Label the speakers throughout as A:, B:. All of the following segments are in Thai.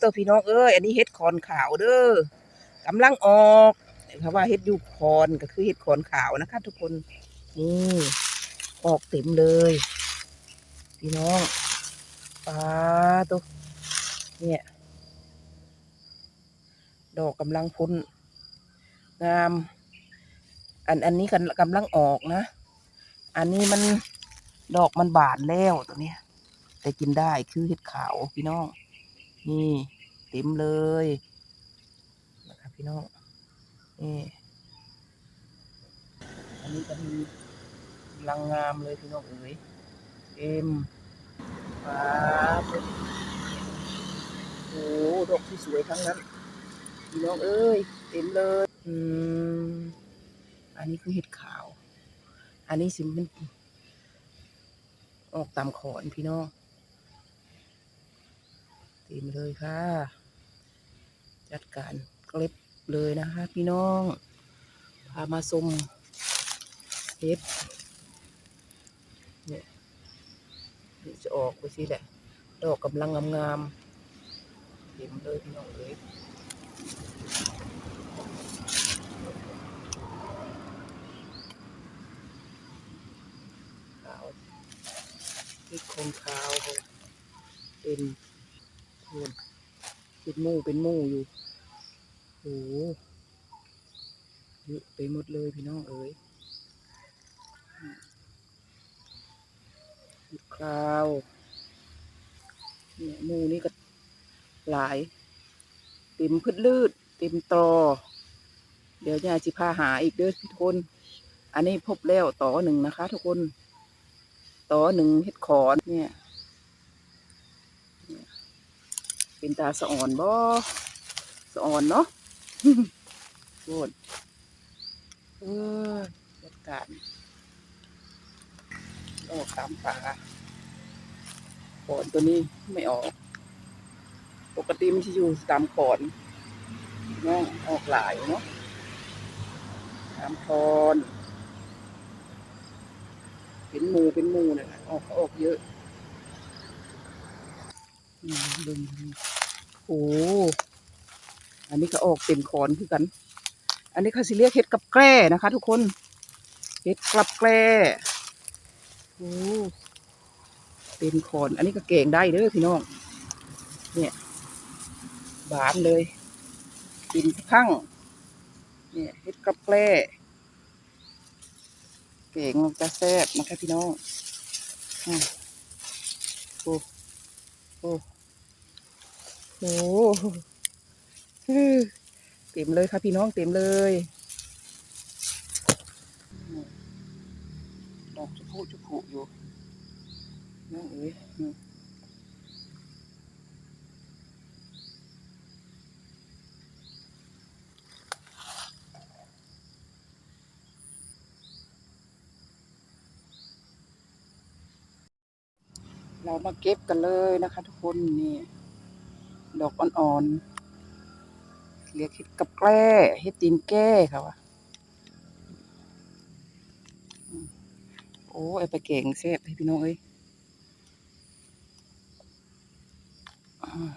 A: ตัวพี่น้องเอ้ยอันนี้เฮ็ดคอนขาวเด้อกำลังออกคำว่าเฮ็ดยูคอนก็คือเฮ็ดคอนขาวนะคะ ทุกคนนี่ออกเต็มเลย พี่น้องปลาตัวเนี่ยดอกกำลังพ้นงาม อันอันนี้กันกำลังออกนะ อันนี้มันดอกมันบานแล้วตัวเนี้ยแต่กินได้คือเห็ดขาวพี่น้อง นี่เต็มเลยนะครับพี่น้องนี่อันนี้ก็มีลังงามเลยพี่น้องเอ๋ยเต็มฟ้าบโอ้ดอกที่สวยทั้งนั้นพี่น้องเอ้ยเต็มเลยอืมอันนี้คือเห็ดขาว อันนี้สิมันออกตามขอนพี่น้อง เต็มเลยค่ะ จัดการเกล็บเลยนะคะ พี่น้อง พามาชมเห็ดเนี่ยจะออกไปสิแหละ ดอกกำลังงามๆเต็มเลยพี่น้องเลยขาวนี่โคมขาวเขา เป็นเป็นมู่เป็นมู่อยู่โอ้โหเยอะไปหมดเลยพี่น้องเอ๋ยเห็ดขาวเนี่ยมู่นี่ก็หลาย เต็มพืชลืด เต็มตอ เดี๋ยวยายจิพาหาอีกเด้อพี่ทุกคน อันนี้พบแล้วต่อหนึ่งนะคะ ทุกคน ต่อหนึ่งเฮ็ดขอนเนี่ย เป็นตาสะอ่อนบ่สะอ่อนเนาะโคตรเออจัดการออกตามป่าขอนตัวนี้ไม่ออก ปกติมันจะอยู่ตามขอนเนาะออกหลายเนาะตามคอนเป็นมูเป็นมูเนี่ยนะออกออกเยอะอืมดึง อ้อันนี้ก็ออกเต็มคอนคือกัน อันนี้เขาสิเรียกเห็ดกับแกล้นะคะ ทุกคน เห็ดกับแกล้โอ้เต็มคอน อันนี้ก็เก่งได้เด้อพี่น้อง เนี่ยบานเลยกินพังเนี่ยเห็ดกับแกล้เก่งจะแซ่บนะคะพี่น้องอโอ้โอ้ โหเต็มเลยค่ะพี่น้องเต็มเลยดอกจะพูจะผูอยู่น้องเอ๋ยเรามาเก็บกันเลยนะคะทุกคนนี่ ดอกอ่อนๆเรียกเห็ดกับแกล้เห็ดตีนแก้ค่ะวะโอ้ไอไปเก่งแซ่บให้พี่น้องเอ้ยอืม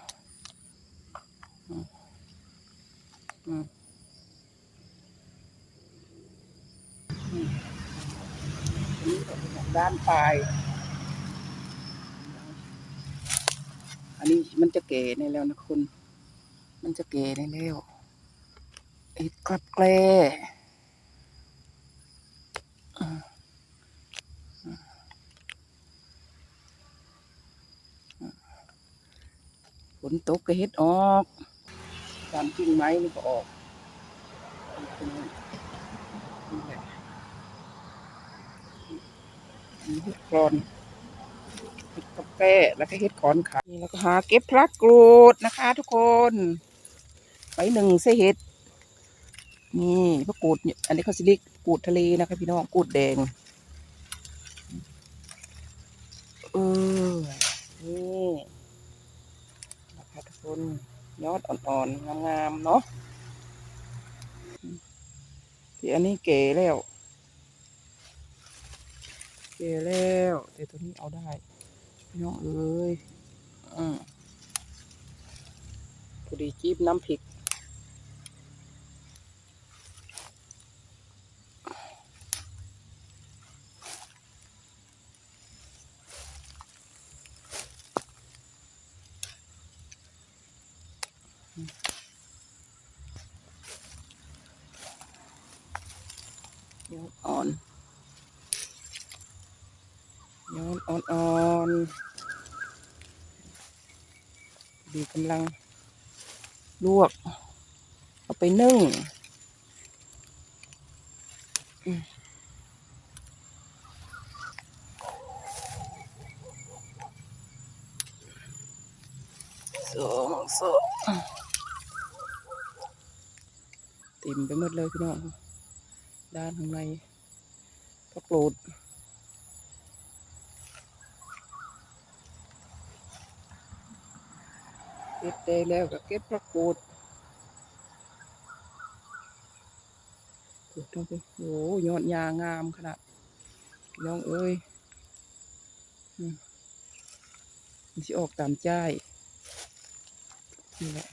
A: อืมอืมด้านปลาย อันนี้มันจะเก๋ในแล้วนะคุณ มันจะเก๋ในแล้วไอ้กลับแกลฝนตกก็เฮ็ดออกตามกิ่งไม้นี่ก็ออกนี่แหละอันนี้เฮ็ดกรอน แก้แล้วก็เห็ดขอนขานี่แล้วก็หาเก็บพระกรูดนะคะ ทุกคนไปหนึ่งเสเห็ดนี่พระกรูดอันนี้เขาสิเรียกกรูดทะเลนะคะพี่น้องกรูดแดงเออนี่นะคะทุกคนยอดอ่อนๆงามๆเนาะที่อันนี้เก๋แล้ว เก๋แล้วแต่ตัวนี้เอาได้ พี่น้องเอ้ยอืมอดีจีบน้ำพริกยอดอ่อนย อดอ่อนอ่อนๆ ดีกำลังลวก เอาไปนึ่งอืมสองสองเต็มไปหมดเลยพี่น้อง ด้านข้างในก็โกรด เก็บได้แล้วก็เก็บพระกูดกูดตรงไปโอ้ยอดยางามขนาดน้องเอ้ยอืมมันสิออกตามใจนี่แหละ